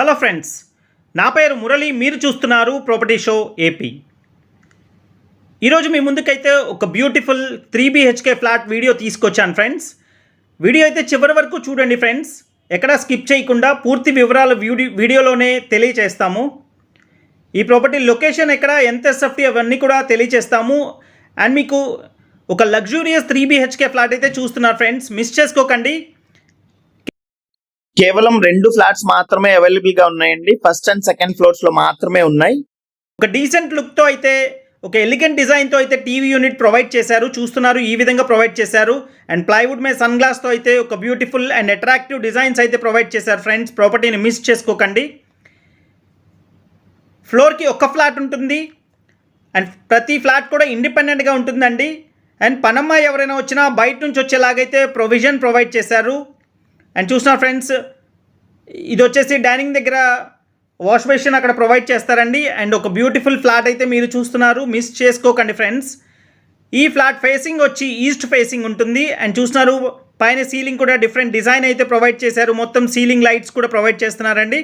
Hello friends నా పేరు మురళి మీరు చూస్తున్నారు ప్రాపర్టీ షో ఏపీ ఈరోజు మీ ముందుకైతే ఒక beautiful three B H K flat video తీసుకొచ్చాను ఫ్రెండ్స్. వీడియో అయితే చివరి వరకు చూడండి ఫ్రెండ్స్. ఎక్కడా స్కిప్ చేయకుండా పూర్తి వివరాలు వీడియో వీడియోలోనే తెలియచేస్తాము. ఈ ప్రాపర్టీ లొకేషన్ ఎక్కడ ఎంత ఎస్ఎఫ్టీ అవన్నీ కూడా తెలియచేస్తాము. అండ్ మీకు ఒక లగ్జూరియస్ త్రీ బిహెచ్కే ఫ్లాట్ అయితే చూస్తున్నారు ఫ్రెండ్స్. మిస్ చేసుకోకండి. కేవలం రెండు ఫ్లాట్స్ మాత్రమే అవైలబుల్గా ఉన్నాయండి. ఫస్ట్ అండ్ సెకండ్ ఫ్లోర్స్లో మాత్రమే ఉన్నాయి. ఒక డీసెంట్ లుక్తో అయితే ఒక ఎలిగెంట్ డిజైన్తో అయితే టీవీ యూనిట్ ప్రొవైడ్ చేశారు. చూస్తున్నారు ఈ విధంగా ప్రొవైడ్ చేశారు. అండ్ ప్లైవుడ్ మే సన్ గ్లాస్తో అయితే ఒక బ్యూటిఫుల్ అండ్ అట్రాక్టివ్ డిజైన్స్ అయితే ప్రొవైడ్ చేశారు ఫ్రెండ్స్ ప్రాపర్టీని మిస్ చేసుకోకండి. ఫ్లోర్కి ఒక ఫ్లాట్ ఉంటుంది. అండ్ ప్రతి ఫ్లాట్ కూడా ఇండిపెండెంట్గా ఉంటుందండి. అండ్ పనమ్మ ఎవరైనా వచ్చినా బయట నుంచి వచ్చేలాగైతే ప్రొవిజన్ ప్రొవైడ్ చేశారు. అండ్ చూసిన ఫ్రెండ్స్ ఇది వచ్చేసి డైనింగ్ దగ్గర వాష్ బేసిన్ అక్కడ ప్రొవైడ్ చేస్తారండి. అండ్ ఒక బ్యూటిఫుల్ ఫ్లాట్ అయితే మీరు చూస్తున్నారు. మిస్ చేసుకోకండి ఫ్రెండ్స్ ఈ ఫ్లాట్ ఫేసింగ్ వచ్చి ఈస్ట్ ఫేసింగ్ ఉంటుంది. అండ్ చూస్తున్నారు పైన సీలింగ్ కూడా డిఫరెంట్ డిజైన్ అయితే ప్రొవైడ్ చేశారు. మొత్తం సీలింగ్ లైట్స్ కూడా ప్రొవైడ్ చేస్తున్నారండి.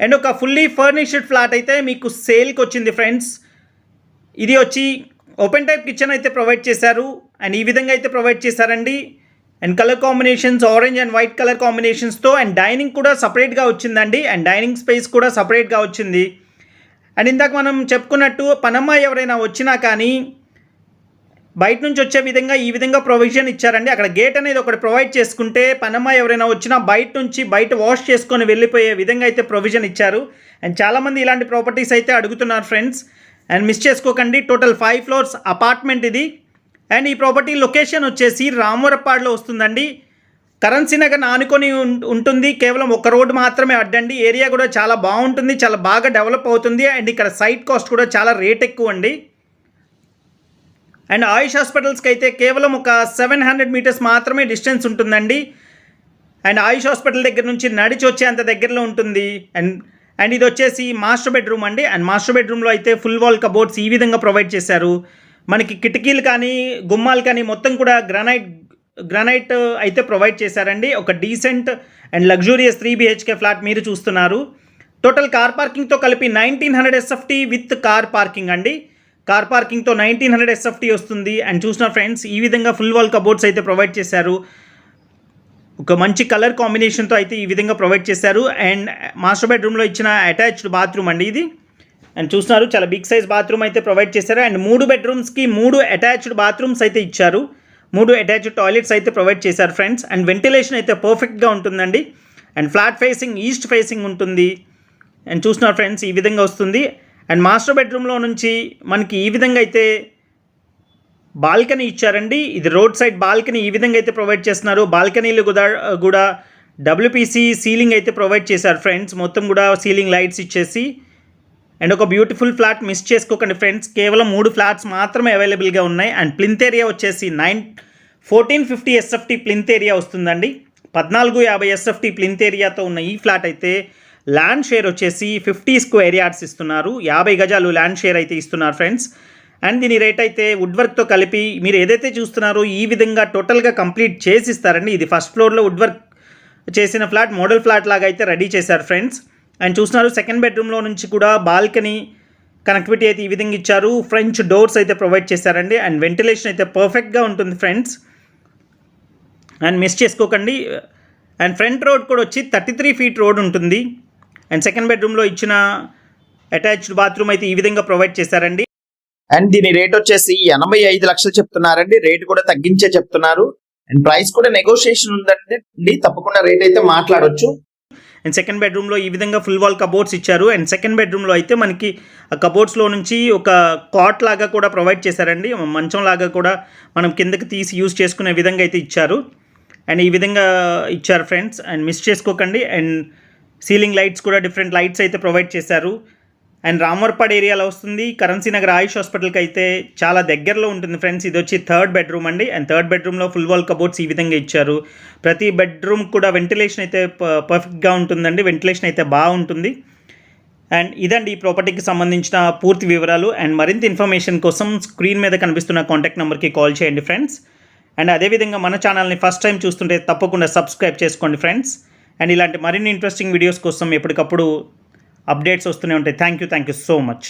అండ్ ఒక ఫుల్లీ ఫర్నిష్డ్ ఫ్లాట్ అయితే మీకు సేల్కి వచ్చింది ఫ్రెండ్స్ ఇది వచ్చి ఓపెన్ టైప్ కిచెన్ అయితే ప్రొవైడ్ చేశారు. అండ్ ఈ విధంగా అయితే ప్రొవైడ్ చేశారండి. And colour combinations orange and white colour కాంబినేషన్స్తో and dining కూడా సపరేట్గా వచ్చిందండి. అండ్ డైనింగ్ స్పేస్ కూడా సపరేట్గా వచ్చింది. అండ్ ఇందాక మనం చెప్పుకున్నట్టు పనమ్మ ఎవరైనా వచ్చినా కానీ బయట నుంచి వచ్చే విధంగా ఈ విధంగా ప్రొవిజన్ ఇచ్చారండి. అక్కడ గేట్ అనేది ఒకటి ప్రొవైడ్ చేసుకుంటే పనమ్మ ఎవరైనా వచ్చినా బయట నుంచి బయట వాష్ చేసుకొని వెళ్ళిపోయే విధంగా అయితే ప్రొవిజన్ ఇచ్చారు. అండ్ చాలామంది ఇలాంటి ప్రాపర్టీస్ అయితే అడుగుతున్నారు ఫ్రెండ్స్ అండ్ మిస్ చేసుకోకండి. టోటల్ ఫైవ్ ఫ్లోర్స్ అపార్ట్మెంట్ ఇది. అండ్ ఈ ప్రాపర్టీ లొకేషన్ వచ్చేసి రామవరపాడులో వస్తుందండి. కరెన్సీ నగర్ ఆనుకొని ఉం- ఉంటుంది. కేవలం ఒక రోడ్డు మాత్రమే అడ్డండి. ఏరియా కూడా చాలా బాగుంటుంది. చాలా బాగా డెవలప్ అవుతుంది. అండ్ ఇక్కడ సైట్ కాస్ట్ కూడా చాలా రేట్ ఎక్కువ అండి అండ్ ఆయుష్ హాస్పిటల్స్కి అయితే కేవలం ఒక సెవెన్ హండ్రెడ్ మీటర్స్ మాత్రమే డిస్టెన్స్ ఉంటుందండి. అండ్ ఆయుష్ హాస్పిటల్ దగ్గర నుంచి నడిచి వచ్చే అంత దగ్గరలో ఉంటుంది. అండ్ అండ్ ఇది వచ్చేసి మాస్టర్ బెడ్రూమ్ అండి. అండ్ మాస్టర్ బెడ్రూమ్లో అయితే ఫుల్ వాల్ కబోర్డ్స్ ఈ విధంగా ప్రొవైడ్ చేశారు. మనకి కిటికీలు కానీ గుమ్మాలు కానీ మొత్తం కూడా గ్రానైట్ గ్రానైట్ అయితే ప్రొవైడ్ చేశారండి. ఒక decent and luxurious three B H K flat మీరు చూస్తున్నారు. టోటల్ కార్ పార్కింగ్తో కలిపి nineteen hundred S F T with car parking అండి. Car పార్కింగ్తో nineteen hundred S F T వస్తుంది. అండ్ చూసిన ఫ్రెండ్స్ ఈ విధంగా ఫుల్ వాల్ కబోర్డ్స్ అయితే ప్రొవైడ్ చేశారు. ఒక మంచి కలర్ కాంబినేషన్తో అయితే ఈ విధంగా ప్రొవైడ్ చేశారు. అండ్ మాస్టర్ బెడ్రూమ్లో ఇచ్చిన అటాచ్డ్ బాత్రూమ్ అండి ఇది. అండ్ చూస్తున్నారు చాలా బిగ్ సైజ్ బాత్రూమ్ అయితే ప్రొవైడ్ చేశారు. అండ్ మూడు బెడ్రూమ్స్కి మూడు అటాచ్డ్ బాత్రూమ్స్ అయితే ఇచ్చారు. మూడు అటాచ్డ్ టాయిలెట్స్ అయితే ప్రొవైడ్ చేశారు ఫ్రెండ్స్ అండ్ వెంటిలేషన్ అయితే పర్ఫెక్ట్గా ఉంటుందండి. And flat facing east facing ఉంటుంది. అండ్ చూస్తున్నారు ఫ్రెండ్స్ ఈ విధంగా వస్తుంది. అండ్ మాస్టర్ బెడ్రూమ్లో నుంచి మనకి ఈ విధంగా అయితే బాల్కనీ ఇచ్చారండి. ఇది రోడ్ సైడ్ బాల్కనీ ఈ విధంగా అయితే ప్రొవైడ్ చేస్తున్నారు. బాల్కనీలు కూడా కూడా డబ్ల్యూపీసీ సీలింగ్ అయితే ప్రొవైడ్ చేశారు ఫ్రెండ్స్ మొత్తం కూడా సీలింగ్ లైట్స్ ఇచ్చేసి. అండ్ ఒక బ్యూటిఫుల్ ఫ్లాట్ మిస్ చేసుకోకండి ఫ్రెండ్స్. కేవలం మూడు ఫ్లాట్స్ మాత్రమే అవైలబుల్గా ఉన్నాయి. అండ్ ప్లింత్ ఏరియా వచ్చేసి nine fourteen fifty S F T plinth area వస్తుందండి. పద్నాలుగు యాభై ఎస్ఎఫ్టీ ప్లింత్ ఏరియాతో ఉన్న ఈ ఫ్లాట్ అయితే ల్యాండ్ షేర్ వచ్చేసి ఫిఫ్టీ స్క్వేర్ యార్డ్స్ ఇస్తున్నారు. యాభై గజాలు ల్యాండ్ షేర్ అయితే ఇస్తున్నారు ఫ్రెండ్స్. అండ్ దీని రేట్ అయితే వుడ్ వర్క్తో కలిపి మీరు ఏదైతే చూస్తున్నారో ఈ విధంగా టోటల్గా కంప్లీట్ చేసి ఇస్తారండి. ఇది ఫస్ట్ ఫ్లోర్లో వుడ్ వర్క్ చేసిన ఫ్లాట్ మోడల్ ఫ్లాట్ లాగా అయితే రెడీ చేశారు ఫ్రెండ్స్. అండ్ చూస్తున్నారు సెకండ్ బెడ్రూమ్లో నుంచి కూడా బాల్కనీ కనెక్టివిటీ అయితే ఈ విధంగా ఇచ్చారు. ఫ్రెంచ్ డోర్స్ అయితే ప్రొవైడ్ చేశారండి. అండ్ వెంటిలేషన్ అయితే పర్ఫెక్ట్గా ఉంటుంది ఫ్రెండ్స్ అండ్ మిస్ చేసుకోకండి. అండ్ ఫ్రంట్ రోడ్ కూడా వచ్చి థర్టీ త్రీ ఫీట్ రోడ్ ఉంటుంది. అండ్ సెకండ్ బెడ్రూమ్లో ఇచ్చిన అటాచ్డ్ బాత్రూమ్ అయితే ఈ విధంగా ప్రొవైడ్ చేశారండి. అండ్ దీని రేట్ వచ్చేసి ఎనభై ఐదు లక్షలు చెప్తున్నారండి. రేట్ కూడా తగ్గించే చెప్తున్నారు. అండ్ ప్రైస్ కూడా నెగోషియేషన్ ఉందండి. తప్పకుండా రేట్ అయితే మాట్లాడొచ్చు. అండ్ సెకండ్ బెడ్రూమ్లో ఈ విధంగా ఫుల్ వాల్ కబోర్డ్స్ ఇచ్చారు. అండ్ సెకండ్ బెడ్రూమ్లో అయితే మనకి ఆ కబోర్డ్స్లో నుంచి ఒక కాట్ లాగా కూడా ప్రొవైడ్ చేశారండి. మంచం లాగా కూడా మనం కిందకి తీసి యూజ్ చేసుకునే విధంగా అయితే ఇచ్చారు. అండ్ ఈ విధంగా ఇచ్చారు ఫ్రెండ్స్ అండ్ మిస్ చేసుకోకండి. అండ్ సీలింగ్ లైట్స్ కూడా డిఫరెంట్ లైట్స్ అయితే ప్రొవైడ్ చేశారు. అండ్ రామవరపాడ్ ఏరియాలో వస్తుంది. కరెన్సీ నగర్ ఆయుష్ హాస్పిటల్కి అయితే చాలా దగ్గరలో ఉంటుంది ఫ్రెండ్స్. ఇది వచ్చి థర్డ్ బెడ్రూమ్ అండి. అండ్ థర్డ్ బెడ్రూమ్లో ఫుల్ వాల్ కబోర్డ్స్ ఈ విధంగా ఇచ్చారు. ప్రతి బెడ్రూమ్ కూడా వెంటిలేషన్ అయితే పర్ఫెక్ట్గా ఉంటుందండి. వెంటిలేషన్ అయితే బాగుంటుంది. అండ్ ఇదండి ఈ ప్రాపర్టీకి సంబంధించిన పూర్తి వివరాలు. అండ్ మరింత ఇన్ఫర్మేషన్ కోసం స్క్రీన్ మీద కనిపిస్తున్న కాంటాక్ట్ నెంబర్కి కాల్ చేయండి ఫ్రెండ్స్. అండ్ అదేవిధంగా మన ఛానల్ని ఫస్ట్ టైం చూస్తుంటే తప్పకుండా సబ్స్క్రైబ్ చేసుకోండి ఫ్రెండ్స్. అండ్ ఇలాంటి మరిన్ని ఇంట్రెస్టింగ్ వీడియోస్ కోసం ఎప్పటికప్పుడు అప్డేట్స్ వస్తూనే ఉంటాయి. Thank you thank you so much